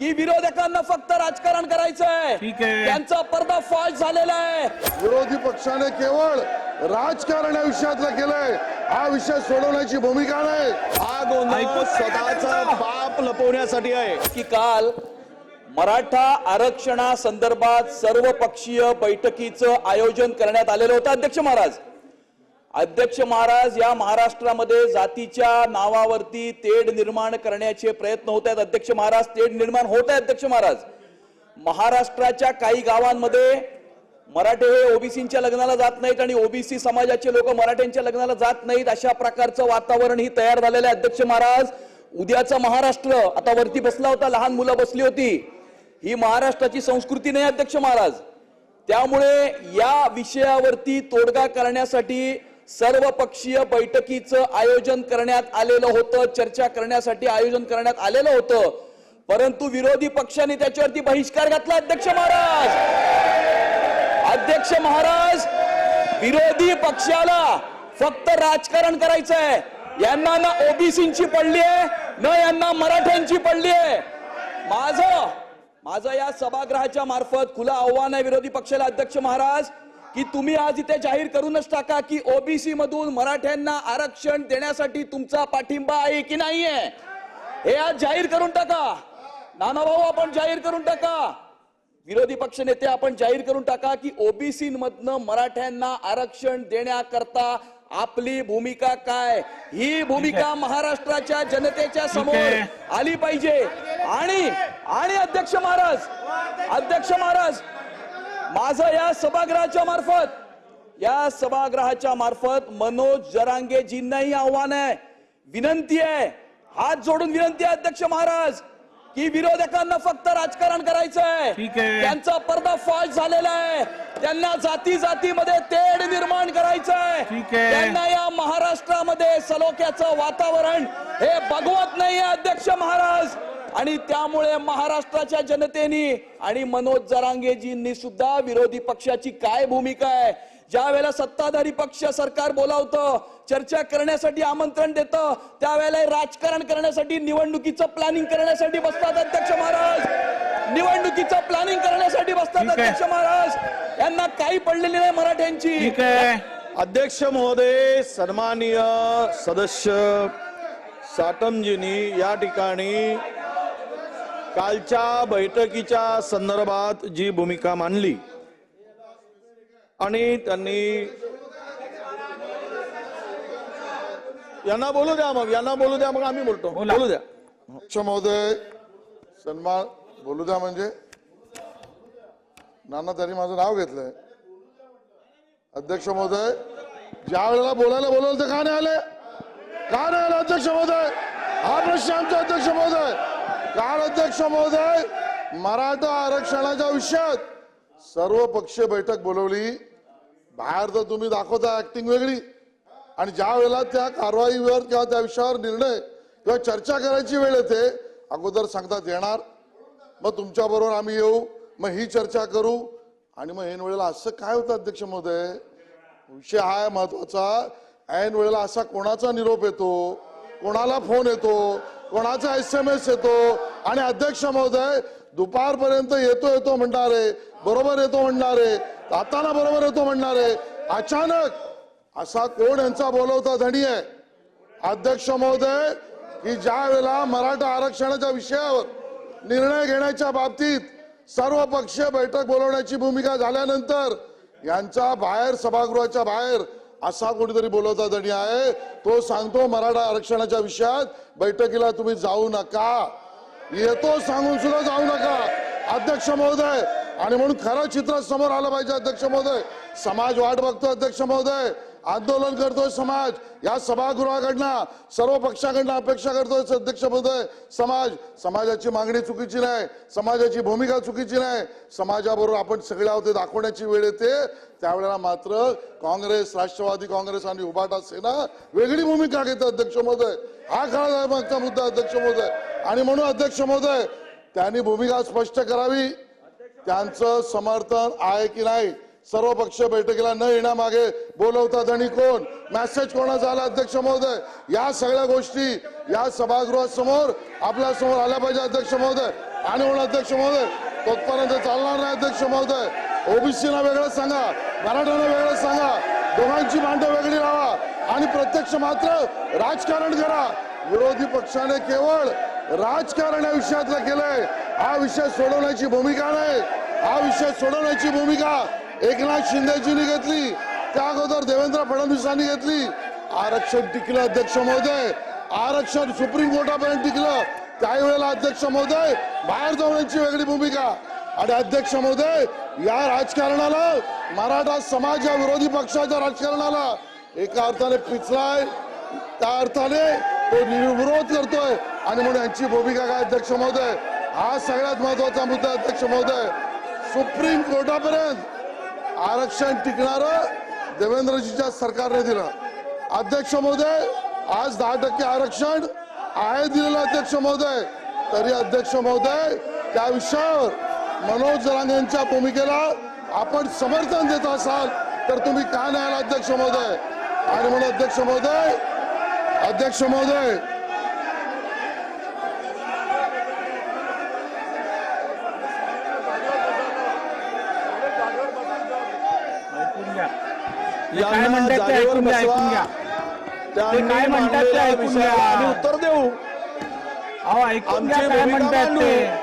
की विरोधकांना फक्त राजकारण करायचंय. ठीक आहे. त्यांचा पर्दाफाश झालेला आहे. विरोधी पक्षाने केवळ राजकारण या विषयातलं केलंय. हा विषय सोडवण्याची भूमिका नाही. हा गोंधळ स्वतःचा पाप लपवण्यासाठी आहे. की काल मराठा आरक्षणासंदर्भात सर्व पक्षीय बैठकीचं आयोजन करण्यात आलेलं होतं. अध्यक्ष महाराज अध्यक्ष महाराज या महाराष्ट्रामध्ये जातीच्या नावावरती तेढ निर्माण करण्याचे प्रयत्न होत आहेत. अध्यक्ष महाराज तेढ निर्माण होत आहे अध्यक्ष महाराज. महाराष्ट्राच्या काही गावांमध्ये मराठे हे ओबीसीच्या लग्नाला जात नाहीत आणि ओबीसी समाजाचे लोक मराठ्यांच्या लग्नाला जात नाहीत. अशा प्रकारचं वातावरण ही तयार झालेलं आहे अध्यक्ष महाराज. उद्याचा महाराष्ट्र आता वरती बसला होता लहान मुलं बसली होती. ही महाराष्ट्राची संस्कृती नाही अध्यक्ष महाराज. त्यामुळे या विषयावरती तोडगा करण्यासाठी सर्वपक्षीय बैठकीचं आयोजन करण्यात आलेलं होतं चर्चा करण्यासाठी आयोजन करण्यात आलेलं होतं. परंतु विरोधी पक्षाने त्याच्यावरती बहिष्कार घातला अध्यक्ष महाराज. अध्यक्ष महाराज विरोधी पक्षाला फक्त राजकारण करायचंय. यांना ना ओबीसीची पडली आहे न यांना मराठ्यांची पडली आहे. माझं माझं या सभागृहाच्या मार्फत खुलं आव्हान आहे विरोधी पक्षाला अध्यक्ष महाराज. की तुम्ही आज इथे जाहीर करूनच टाका की ओबीसी मधून मराठ्यांना आरक्षण देण्यासाठी तुमचा पाठिंबा आहे की नाहीये? हे आज जाहीर करून टाका. नाना भाऊ आपण जाहीर करून टाका. विरोधी पक्ष नेते आपण जाहीर करून टाका की ओबीसी मधनं मराठ्यांना आरक्षण देण्याकरता आपली भूमिका काय? ही भूमिका महाराष्ट्राच्या जनतेच्या समोर. आली पाहिजे. आणि आणि अध्यक्ष महाराज अध्यक्ष महाराज माझं या सभागृहाच्या मार्फत या सभागृहाच्या मार्फत मनोज जरांगेजींनाही आव्हान आहे विनंती आहे हात जोडून विनंती आहे अध्यक्ष महाराज की विरोधकांना फक्त राजकारण करायचंय आहे. त्यांचा पर्दाफाश झालेला आहे त्यांना जाती जातीमध्ये तेढ निर्माण करायचंय आहे. त्यांना या महाराष्ट्रामध्ये सलोख्याचं वातावरण हे बघवत नाहीये अध्यक्ष महाराज आणि त्यामुळे महाराष्ट्राच्या जनतेने आणि मनोज जरांगेजींनी सुद्धा विरोधी पक्षाची काय भूमिका आहे? ज्या वेळेला सत्ताधारी पक्ष सरकार बोलावतं चर्चा करण्यासाठी आमंत्रण देतं त्यावेळेला राजकारण करण्यासाठी निवडणुकीचं प्लॅनिंग करण्यासाठी बसतात अध्यक्ष महाराज. निवडणुकीचं प्लॅनिंग करण्यासाठी बसतात. अध्यक्ष महाराज. यांना काही पडलेली नाही मराठ्यांची. ठीक आहे. अध्यक्ष महोदय सन्माननीय सदस्य साटमजींनी या ठिकाणी कालच्या बैठकीच्या संदर्भात जी भूमिका मांडली आणि त्यांनी यांना बोलू द्या मग यांना बोलू द्या मग आम्ही बोलतो. बोला. बोलू द्या. अध्यक्ष महोदय सन्मान बोलू द्या म्हणजे. नाना त्यांनी माझं नाव घेतलंय. अध्यक्ष महोदय ज्या वेळेला बोलायला बोलवलं ते का नाही आले? का नाही आले अध्यक्ष महोदय? हा प्रश्न आमचा अध्यक्ष महोदय. काल अध्यक्ष महोदय? मराठा आरक्षणाच्या विषयात सर्व पक्षीय बैठक बोलवली. बाहेर तर तुम्ही दाखवता ऍक्टिंग वेगळी. आणि ज्या वेळेला त्या कारवाईवर किंवा त्या विषयावर निर्णय किंवा चर्चा करायची वेळ येते अगोदर सांगतात येणार. मग तुमच्या बरोबर आम्ही येऊ मग ही चर्चा करू. आणि मग ऐन वेळेला असं काय होतं अध्यक्ष महोदय? विषय हा महत्त्वाचा ऐन वेळेला असा कोणाचा निरोप येतो? कोणाला फोन येतो? कोणाचा एस एम एस येतो आणि अध्यक्ष महोदय दुपारपर्यंत येतो येतो म्हणणार आहे बरोबर येतो म्हणणार आहे जाताना बरोबर येतो म्हणणार आहे अचानक असा कोण यांचा बोलवता धणी आहे अध्यक्ष महोदय की ज्या वेळेला मराठा आरक्षणाच्या विषयावर निर्णय घेण्याच्या बाबतीत सर्व पक्षीय बैठक बोलवण्याची भूमिका झाल्यानंतर यांचा बाहेर सभागृहाच्या बाहेर असा कोणीतरी बोलवता धणी आहे. तो सांगतो मराठा आरक्षणाच्या विषयात बैठकीला तुम्ही जाऊ नका. येतो सांगून सुद्धा जाऊ नका. अध्यक्ष महोदय आणि म्हणून खरं चित्र समोर आलं पाहिजे अध्यक्ष महोदय. समाज वाट बघतो अध्यक्ष महोदय. आंदोलन करतोय समाज. या सभागृहाकडनं सर्व पक्षाकडनं अपेक्षा करतोय अध्यक्ष महोदय समाज. समाजाची मागणी चुकीची नाही. समाजाची भूमिका चुकीची नाही. समाजाबरोबर आपण सगळे आहोत दाखवण्याची वेळ येते. त्यावेळेला मात्र काँग्रेस राष्ट्रवादी काँग्रेस आणि उभाटा सेना वेगळी भूमिका घेते अध्यक्ष महोदय. हा खरा मागचा मुद्दा अध्यक्ष महोदय. आणि म्हणून अध्यक्ष महोदय त्यांनी भूमिका स्पष्ट करावी. त्यांचं समर्थन आहे की नाही? सर्व पक्ष बैठकीला न येण्यामागे बोलवतात आणि कोण? मेसेज कोणाचा आला अध्यक्ष महोदय? या सगळ्या गोष्टी या सभागृहासमोर आपल्यासमोर आल्या पाहिजे अध्यक्ष महोदय. आणि म्हणून अध्यक्ष महोदय तोपर्यंत चालणार नाही अध्यक्ष महोदय. ओबीसीना वेगळं सांगा मराठ्यांना वेगळं सांगा दोघांची भांडं वेगळी लावा आणि प्रत्यक्ष मात्र राजकारण करा. विरोधी पक्षाने केवळ राजकारण या विषयातलं केलंय. हा विषय सोडवण्याची भूमिका नाही. हा विषय सोडवण्याची भूमिका एकनाथ शिंदेजींनी घेतली. त्या अगोदर देवेंद्र फडणवीसांनी घेतली. आरक्षण टिकलं अध्यक्ष महोदय. आरक्षण सुप्रीम कोर्टापर्यंत टिकलं. त्यावेळेला अध्यक्ष महोदय बाहेर जाऊन यांची वेगळी भूमिका. आणि अध्यक्ष महोदय या राजकारणाला मराठा समाज या विरोधी पक्षाच्या राजकारणाला एका अर्थाने पिचलाय. त्या अर्थाने तो विरोध करतोय. आणि म्हणून यांची भूमिका काय अध्यक्ष महोदय? हा सगळ्यात महत्त्वाचा मुद्दा अध्यक्ष महोदय. सुप्रीम कोर्टापर्यंत आरक्षण टिकणार देवेंद्रजीच्या सरकारने दिलं. अध्यक्ष महोदय आज दहा टक्के आरक्षण आहे दिलेलं अध्यक्ष महोदय. तरी अध्यक्ष महोदय त्या विषयावर मनोज जरांगे यांच्या भूमिकेला आपण समर्थन देत असाल तर तुम्ही का नाही अध्यक्ष महोदय? आणि म्हणून अध्यक्ष महोदय अध्यक्ष महोदय काय म्हणतात ते ऐकून घ्या ऐकून घ्या. बसवा त्यांनी काय म्हणतात ते मांडलेल्या ऐकून विषयाला घ्या. आम्ही उत्तर देऊ. अहो ऐकून घ्या आमची काय भूमिका म्हणतात मांडू. ते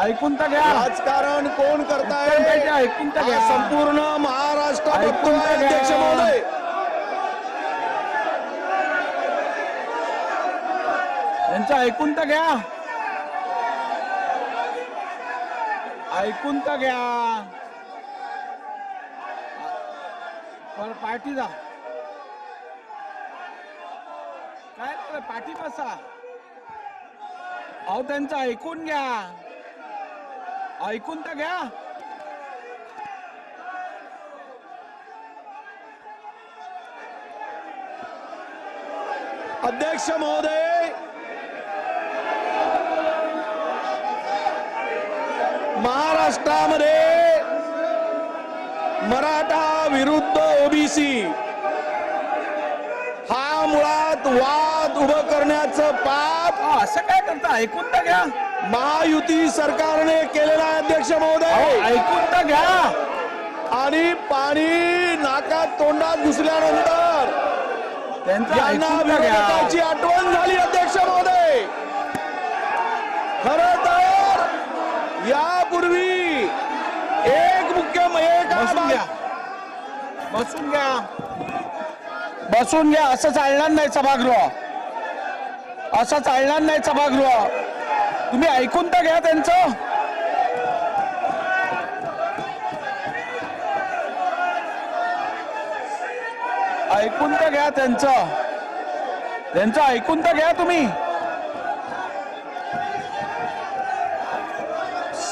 ऐकून तर घ्या. राजकारण कोण उत्तर करताय द्यायचं, ऐकून तर हा घ्या. संपूर्ण महाराष्ट्र ऐकून बघतोय तर घ्या. अध्यक्ष महोदय. त्यांचं ऐकून तर घ्या. ऐकून तर घ्या. पर पार्टी जा. काय पाठी बसा अहो त्यांचं ऐकून घ्या. ऐकून तर घ्या. अध्यक्ष महोदय. महाराष्ट्रामध्ये मराठा विरुद्ध ओबीसी हा मुळात वाद उभं करण्याचं पाप असं काय करता? ऐकून तर घ्या. महायुती सरकारने केलेला अध्यक्ष महोदय. ऐकून तर घ्या. आणि पाणी नाकात तोंडात घुसल्यानंतर त्यांचं यांना ऐकून तर घ्या. विरोधकाची आठवण झाली अध्यक्ष महोदय. खर तर यापूर्वी बसून घ्या. बसून घ्या. बसून घ्या. असं चालणार नाही सभागृह. असं चालणार नाही सभागृह. तुम्ही ऐकून तर घ्या त्यांचं. ऐकून तर घ्या त्यांचं. त्यांचं ऐकून तर घ्या तुम्ही.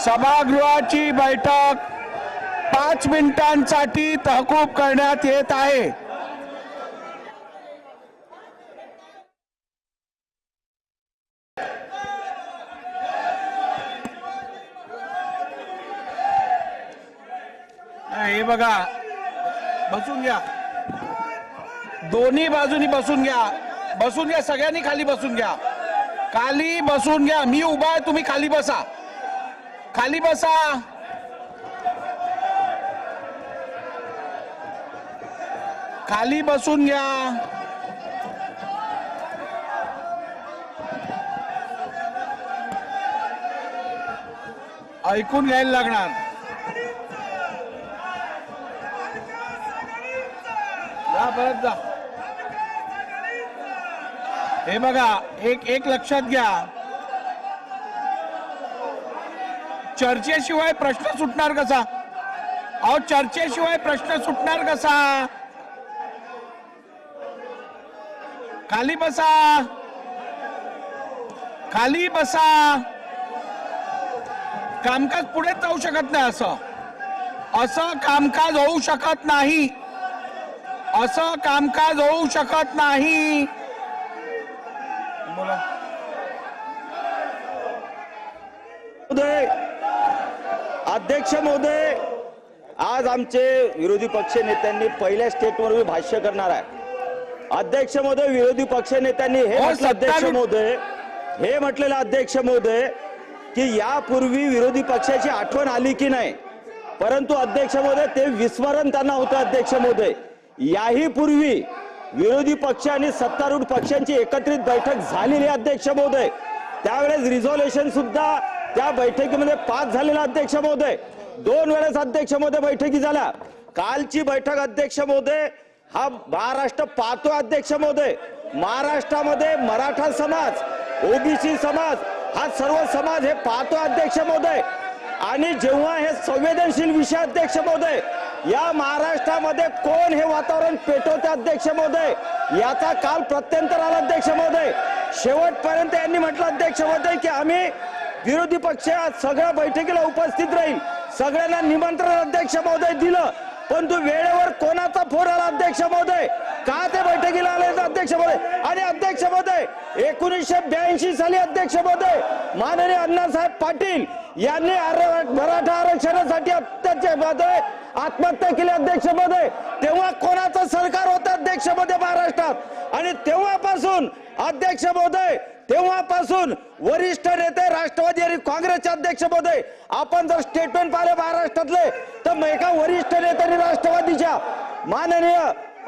सभागृहाची बैठक पाच मिनिटांसाठी तहकूब करण्यात येत आहे. हे बघा. बसून घ्या. दोन्ही बाजूनी बसून घ्या. बसून घ्या सगळ्यांनी खाली बसून घ्या. खाली बसून घ्या. मी उभा आहे तुम्ही खाली बसा. खाली बसा. खाली बसून घ्या. ऐकून घ्यायला लागणार. जा परत जा. हे बघा एक एक लक्षात घ्या. चर्चेशिवाय प्रश्न सुटणार कसा? अहो चर्चेशिवाय प्रश्न सुटणार कसा? खाली बसा. खाली बसा. कामकाज पुढे जाऊ शकत नाही असं. असं कामकाज होऊ शकत नाही. असं कामकाज होऊ शकत नाही. बोला. महोदय अध्यक्ष महोदय आज आमचे विरोधी पक्ष नेत्यांनी पहिल्या स्टेटवर भाष्य करणार आहे. अध्यक्ष महोदय विरोधी पक्ष नेत्यांनी हे हो, अध्यक्ष महोदय हे म्हटलेलं अध्यक्ष महोदय की यापूर्वी विरोधी पक्षाची आठवण आली की नाही? परंतु अध्यक्ष महोदय ते विस्मरण त्यांना होतं अध्यक्ष महोदय याही पूर्वी विरोधी पक्ष आणि सत्तारूढ पक्षांची एकत्रित बैठक झालेली अध्यक्ष महोदय त्यावेळेस रिझॉल्युशन सुद्धा त्या बैठकीमध्ये पास झालेला अध्यक्ष महोदय दोन वेळेस अध्यक्ष महोदय बैठकी झाल्या. कालची बैठक अध्यक्ष महोदय हा महाराष्ट्र पाहतो अध्यक्ष महोदय. महाराष्ट्रामध्ये मराठा समाज ओबीसी समाज हा सर्व समाज हे पाहतो अध्यक्ष महोदय. आणि जेव्हा हे संवेदनशील विषय अध्यक्ष महोदय या महाराष्ट्रामध्ये कोण हे वातावरण पेटवते अध्यक्ष महोदय? याचा काल प्रत्यंतर आला अध्यक्ष महोदय. शेवटपर्यंत यांनी म्हटलं अध्यक्ष महोदय की आम्ही विरोधी पक्ष सगळ्या बैठकीला उपस्थित राहील. सगळ्यांना निमंत्रण अध्यक्ष महोदय दिलं. पण तू वेळेवर कोणाचा फोन आला अध्यक्ष महोदय? का ते बैठकीला आले अध्यक्ष महोदय? आणि अध्यक्ष महोदय एकोणीसशे ब्याऐंशी साली अध्यक्ष महोदय माननीय अण्णासाहेब पाटील यांनी आर- मराठा आरक्षणासाठी अध्यक्ष महोदय आत्महत्या केली अध्यक्ष महोदय. तेव्हा कोणाचं सरकार होतं अध्यक्ष महोदय महाराष्ट्रात? आणि तेव्हापासून अध्यक्ष महोदय तेव्हापासून वरिष्ठ नेते राष्ट्रवादी आणि काँग्रेसचे अध्यक्ष महोदय आपण जर स्टेटमेंट पाहिले महाराष्ट्रातले तर एका वरिष्ठ नेत्यांनी राष्ट्रवादीच्या माननीय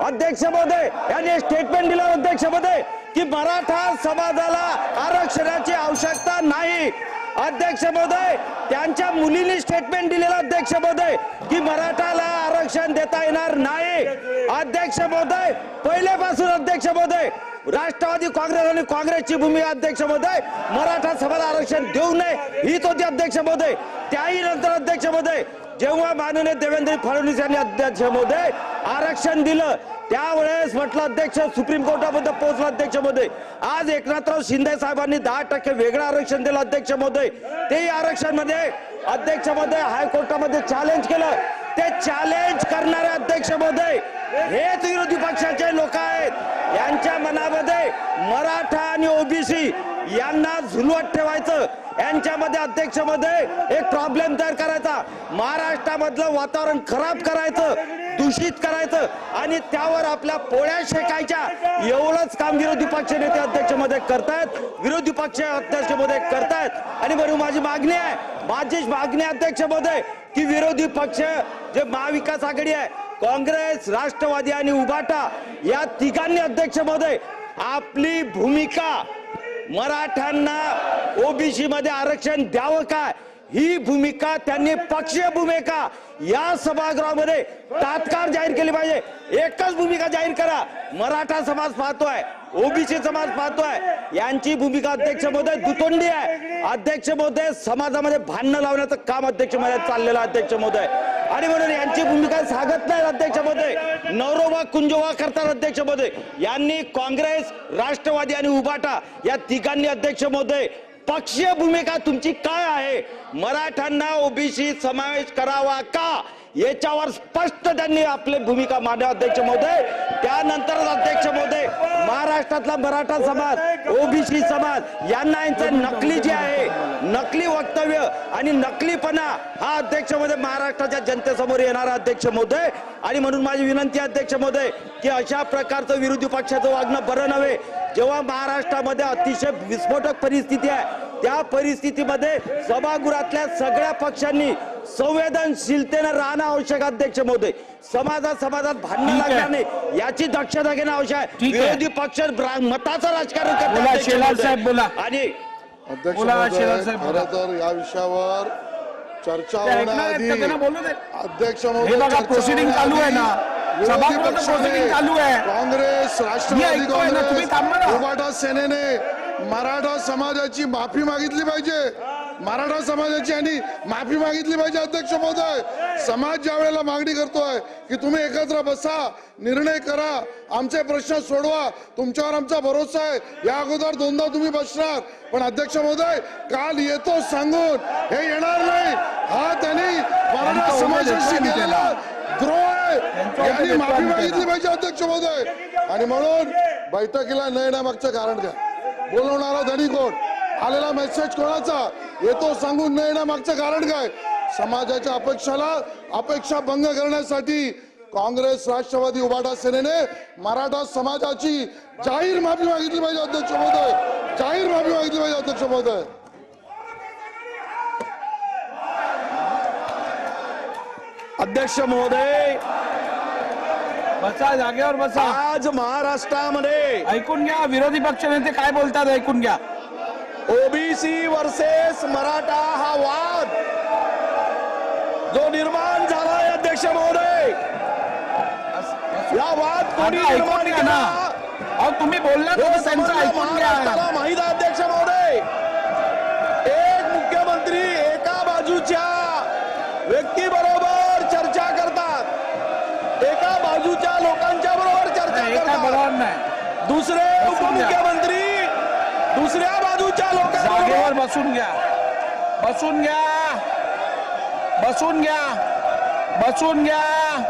अध्यक्ष महोदय यांनी स्टेटमेंट दिलं अध्यक्ष महोदय की मराठा समाजाला आरक्षणाची आवश्यकता नाही. अध्यक्ष महोदय त्यांच्या मुलींनी स्टेटमेंट दिलेलं अध्यक्ष महोदय की मराठाला आरक्षण देता येणार नाही. अध्यक्ष महोदय पहिल्यापासून अध्यक्ष महोदय राष्ट्रवादी काँग्रेस आणि काँग्रेसची भूमिका अध्यक्ष महोदय. मराठा समाज आरक्षण देऊ नये हीच होती अध्यक्ष महोदय. त्याही नंतर अध्यक्ष महोदय जेव्हा माननीय देवेंद्र फडणवीस यांनी अध्यक्ष महोदय आरक्षण दिलं त्यावेळेस म्हटलं अध्यक्ष सुप्रीम कोर्टामध्ये पोहोचला अध्यक्ष महोदय. आज एकनाथराव शिंदे साहेबांनी दहा टक्के वेगळं आरक्षण दिलं अध्यक्ष महोदय. तेही आरक्षणमध्ये अध्यक्ष महोदय हायकोर्टामध्ये चॅलेंज केलं. ते चॅलेंज करणारे अध्यक्ष महोदय हेच विरोधी पक्षाचे लोक आहेत. यांच्या मनामध्ये मराठा आणि ओबीसी यांना झुलवत ठेवायचं. यांच्यामध्ये अध्यक्षमध्ये एक प्रॉब्लेम तयार करायचा. महाराष्ट्रामधलं वातावरण खराब करायचं दूषित करायचं आणि त्यावर आपल्या पोळ्या शेकायच्या. एवढंच काम विरोधी पक्ष नेते अध्यक्षमध्ये करतायत. विरोधी पक्ष अध्यक्षमध्ये करतायत. आणि बरोबर माझी मागणी आहे माझी मागणी अध्यक्षमध्ये की विरोधी पक्ष जे महाविकास आघाडी आहे काँग्रेस राष्ट्रवादी आणि उबाटा या तिघांनी अध्यक्ष महोदय आपली भूमिका मराठ्यांना ओबीसी मध्ये आरक्षण द्यावं काय ही भूमिका त्यांनी पक्षीय भूमिका या सभागृहामध्ये तात्काळ जाहीर केली पाहिजे. एकच भूमिका जाहीर करा. मराठा समाज पाहतोय ओबीसी समाज पाहतोय. यांची भूमिका अध्यक्ष महोदय दुतोंडी आहे. अध्यक्ष महोदय समाजामध्ये भांडणं लावण्याचं काम अध्यक्ष महोदय चाललेलं अध्यक्ष महोदय आणि म्हणून यांची भूमिका सांगत नाही अध्यक्ष नवरोबा कुंजोबा करतात अध्यक्ष यांनी काँग्रेस राष्ट्रवादी आणि उबाटा या तिघांनी अध्यक्ष महोदय पक्षीय भूमिका तुमची काय आहे? मराठ्यांना ओबीसी समावेश करावा का? याच्यावर स्पष्ट त्यांनी आपली भूमिका मांडली अध्यक्ष महोदय. त्यानंतर अध्यक्ष महोदय महाराष्ट्रातला मराठा समाज ओबीसी समाज यांना यांचं नकली जे आहे नकली वक्तव्य आणि नकलीपणा हा अध्यक्ष महोदय महाराष्ट्राच्या जनतेसमोर येणारा अध्यक्ष महोदय. आणि म्हणून माझी विनंती अध्यक्ष महोदय की अशा प्रकारचं विरोधी पक्षाचं वागणं बरं नव्हे. जेव्हा महाराष्ट्रामध्ये अतिशय विस्फोटक परिस्थिती आहे त्या परिस्थितीमध्ये सभागृहातल्या सगळ्या पक्षांनी संवेदनशीलतेनं राहणं आवश्यक आहे, अध्यक्ष महोदय समाजात समाजात भांडणं. लागणार नाही याची दक्षता घेणं आवश्यक आहे. विरोधी पक्ष मताचं राजकारण करतात. आणि. खरं तर या विषयावर चर्चा. अध्यक्ष हे महोदय proceeding चालू आहे ना. विरोधी पक्षाने proceeding चालू आहे. काँग्रेस राष्ट्रवादी. काँग्रेस सेनेने मराठा समाजाची माफी मागितली पाहिजे. मराठा समाजाची आणि माफी मागितली पाहिजे अध्यक्ष महोदय. समाज ज्या वेळेला मागणी करतोय की तुम्ही एकत्र बसा निर्णय करा आमचे प्रश्न सोडवा तुमच्यावर आमचा भरोसा आहे. या अगोदर दोनदा तुम्ही बसणार. पण अध्यक्ष महोदय काल येतो सांगून हे येणार नाही. हा त्यांनी मराठा समाजाशी केलेला द्रोह आहे. त्यांचा यांनी उमेदवार माफी मागितली. पाहिजे अध्यक्ष महोदय. आणि म्हणून बैठकीला न येण्यामागचं कारण काय बोलवणारा धनी कोण? आलेला मेसेज कोणाचा? येतो सांगून न येण्यामागचं कारण काय? समाजाच्या अपेक्षाला अपेक्षा भंग करण्यासाठी काँग्रेस राष्ट्रवादी उभाटा सेनेने मराठा समाजाची जाहीर माफी मागितली पाहिजे अध्यक्ष महोदय. जाहीर माफी मागितली पाहिजे अध्यक्ष महोदय. अध्यक्ष महोदय बसा जागेवर बसा. आज महाराष्ट्रामध्ये ऐकून घ्या विरोधी पक्षनेते काय बोलतात ऐकून घ्या. ओबीसी वर्सेस मराठा हा वाद जो निर्माण झालाय अध्यक्ष महोदय. या वाद कोणी ऐकून निर्माण घ्या ना. केला अहो तुम्ही बोलला त्यांचं ऐकून घ्या. माहीत अध्यक्ष महोदय. एक मुख्यमंत्री एका बाजूच्या दुसरे उपमुख्यमंत्री दुसऱ्या बाजूच्या जागेवर बसून घ्या. बसून घ्या. बसून घ्या. बसून घ्या.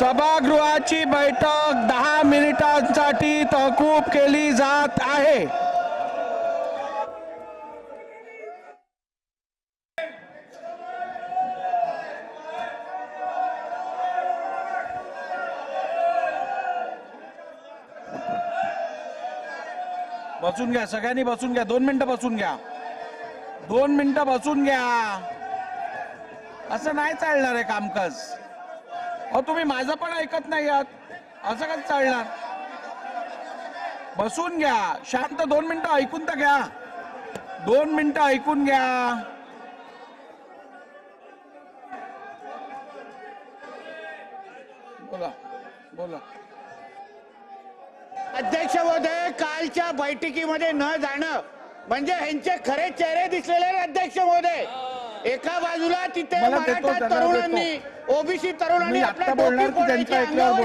सभागृहाची बैठक दहा मिनिटांसाठी तहकूब केली जात आहे. बसून घ्या सगळ्यांनी बसून घ्या. दोन मिनिटं बसून घ्या. दोन मिनिटं बसून घ्या. असं नाही चालणार आहे कामकाज. अहो तुम्ही माझं पण ऐकत नाही आहात. असं कसं चालणार? बसून घ्या. शांत दोन मिनिटं ऐकून तर घ्या. दोन मिनिटं ऐकून घ्या. बोला बोला. कालच्या बैठकीमध्ये न जाणं म्हणजे ह्यांचे खरे चेहरे दिसलेले अध्यक्ष महोदय एका बाजूला तिथे मराठा तरुणांनी ओबीसी तरुणांनी आपल्या?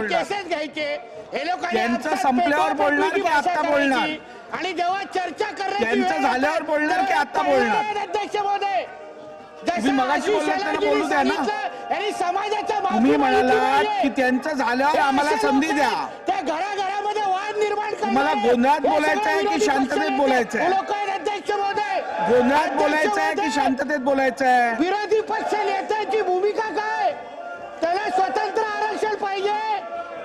केसेस घ्यायचे हे लोकांनी संपल्यावर बोलणार की करायची. बोलणार? आणि जेव्हा चर्चा करण्याची झाल्यावर बोलणार की तयार बोलणार? अध्यक्ष महोदय समाजाच्या पाहिजे. की त्यांचं झाल्यावर आम्हाला संधी द्या त्या घराघरामध्ये तुम्हाला गोंधळात बोलायचं आहे की शांततेत बोलायचं आहे? गोंधळात बोलायचं आहे की शांततेत बोलायचं आहे? विरोधी पक्ष नेत्याची भूमिका काय? त्याला स्वतंत्र आरक्षण पाहिजे.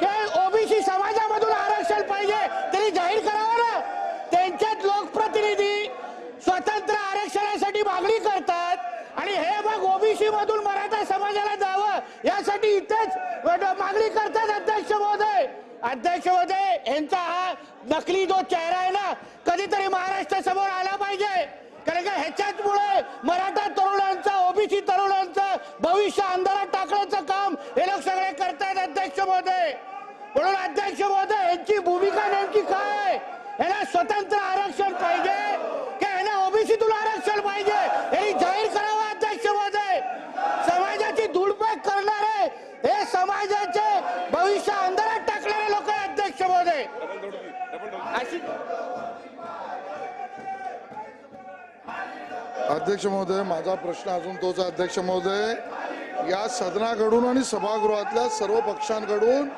की ओबीसी समाजामधून आरक्षण पाहिजे. तरी जाहीर करावं ना. त्यांच्यात लोकप्रतिनिधी स्वतंत्र आरक्षणासाठी मागणी करतात. आणि हे मग ओबीसी मधून मराठा समाजाला द्यावं यासाठी इथेच मागणी करतात अध्यक्ष महोदय. अध्यक्ष महोदय यांचा हा नकली जो चेहरा आहे ना कधीतरी महाराष्ट्रासमोर आला पाहिजे. कारण का ह्याच्याचमुळे मराठा तरुणांचं ओबीसी तरुणांचं भविष्य अंधारात टाकण्याचं काम हे लोक सगळे करतायत अध्यक्ष महोदय. म्हणून अध्यक्ष महोदय यांची भूमिका नेमकी काय? ह्याला स्वतंत्र आरक्षण पाहिजे. की यांना ओबीसीतून आरक्षण पाहिजे यांनी जाहीर करावं अध्यक्ष महोदय समाजाची धुडपेक करणारे हे समाजाचे भविष्य अंधारात टाकणारे लोक आहेत अध्यक्ष महोदय अशी अध्यक्ष महोदय माझा प्रश्न अजून तोच अध्यक्ष महोदय. या सदनाकडून आणि सभागृहातल्या सर्व पक्षांकडून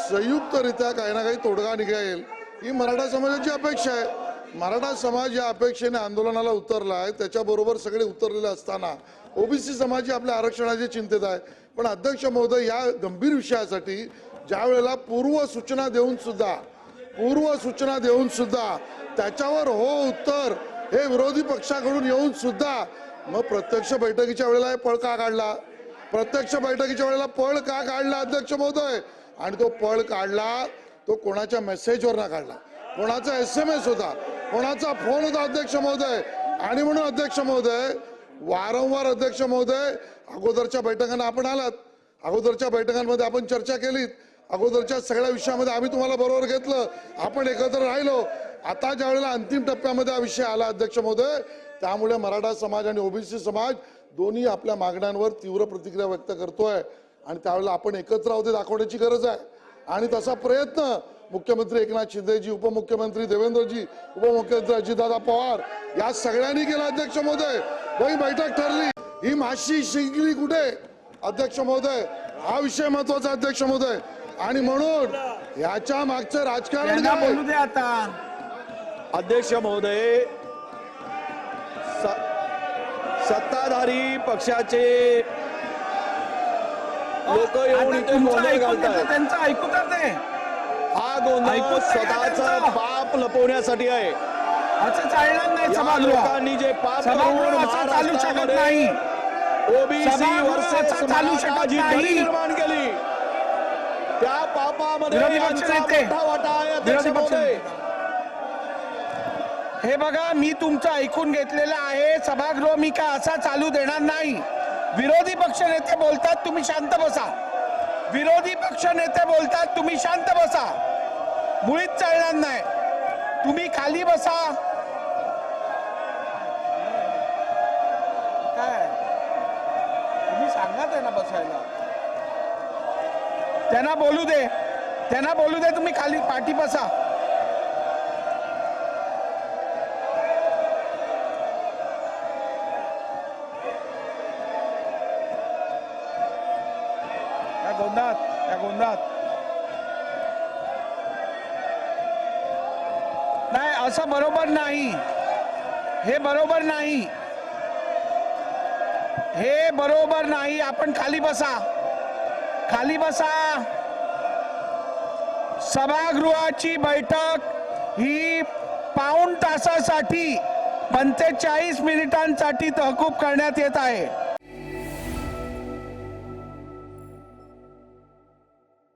संयुक्तरित्या काही ना काही तोडगा निघेल ही मराठा समाजाची अपेक्षा आहे. मराठा समाज या अपेक्षेने आंदोलनाला उतरला आहे त्याच्याबरोबर सगळे उतरलेले असताना ओबीसी समाज ही आपल्या आरक्षणाची चिंतेत आहे. पण अध्यक्ष महोदय या गंभीर विषयासाठी ज्या वेळेला पूर्व सूचना देऊन सुद्धा पूर्व सूचना देऊन सुद्धा त्याच्यावर हो उत्तर हे विरोधी पक्षाकडून येऊन सुद्धा मग प्रत्यक्ष बैठकीच्या वेळेला हे पळ का काढला? प्रत्यक्ष बैठकीच्या वेळेला पळ का काढला अध्यक्ष महोदय? आणि तो पळ काढला तो कोणाच्या मेसेजवर ना काढला. कोणाचा एस एम एस होता कोणाचा फोन होता अध्यक्ष महोदय? आणि म्हणून अध्यक्ष महोदय वारंवार अध्यक्ष महोदय अगोदरच्या बैठकांना आपण आलात. अगोदरच्या बैठकांमध्ये आपण चर्चा केलीत. अगोदरच्या सगळ्या विषयामध्ये आम्ही तुम्हाला बरोबर घेतलं. आपण एकत्र राहिलो. आता ज्या वेळेला अंतिम टप्प्यामध्ये हा विषय आला अध्यक्ष महोदय त्यामुळे मराठा समाज आणि ओबीसी समाज दोन्ही आपल्या मागण्यांवर तीव्र प्रतिक्रिया व्यक्त करतोय. आणि त्यावेळेला आपण एकत्र आहोत दाखवण्याची गरज आहे. आणि तसा प्रयत्न मुख्यमंत्री एकनाथ शिंदेजी उपमुख्यमंत्री देवेंद्रजी उपमुख्यमंत्री अजितदादा पवार या सगळ्यांनी केला अध्यक्ष महोदय. वही बैठक ठरली. ही माशी शिंकली कुठे? अध्यक्ष महोदय हा विषय महत्त्वाचा अध्यक्ष महोदय. आणि म्हणून याच्या मागचं राजकारण बोलू दे आता. अध्यक्ष महोदय सत्ताधारी पक्षाचे लोक येऊन इथे गोंधळ घालतात त्यांचं ऐकू तर दे. हा गोंधळ स्वतःचा. पाप लपवण्यासाठी आहे. असं चालणार नाही सभागृह. लोकांनी जे पाप करून असं चालू शकत नाही. ओबीसी असं चालू शकत नाही. निर्माण केली. पक्ष महोदय. हे बघा मी तुमचं ऐकून घेतलेलं आहे. सभागृह मी काय असा चालू देणार नाही. विरोधी पक्ष नेते बोलतात तुम्ही शांत बसा. विरोधी पक्ष नेते बोलतात तुम्ही शांत बसा. मुळीच चालणार नाही. तुम्ही खाली बसा. काय? तुम्ही सांगा त्यांना बसायला. त्यांना बोलू दे. त्यांना बोलू दे तुम्ही खाली पाठी बसा. या गोंधात या गोंधात नाही असं बरोबर नाही. हे बरोबर नाही. हे बरोबर नाही. आपण खाली बसा. खाली बसा. सभागृहाची बैठक ही पाऊण तासासाठी पंचेचाळीस मिनिटांसाठी तहकूब करण्यात येत आहे.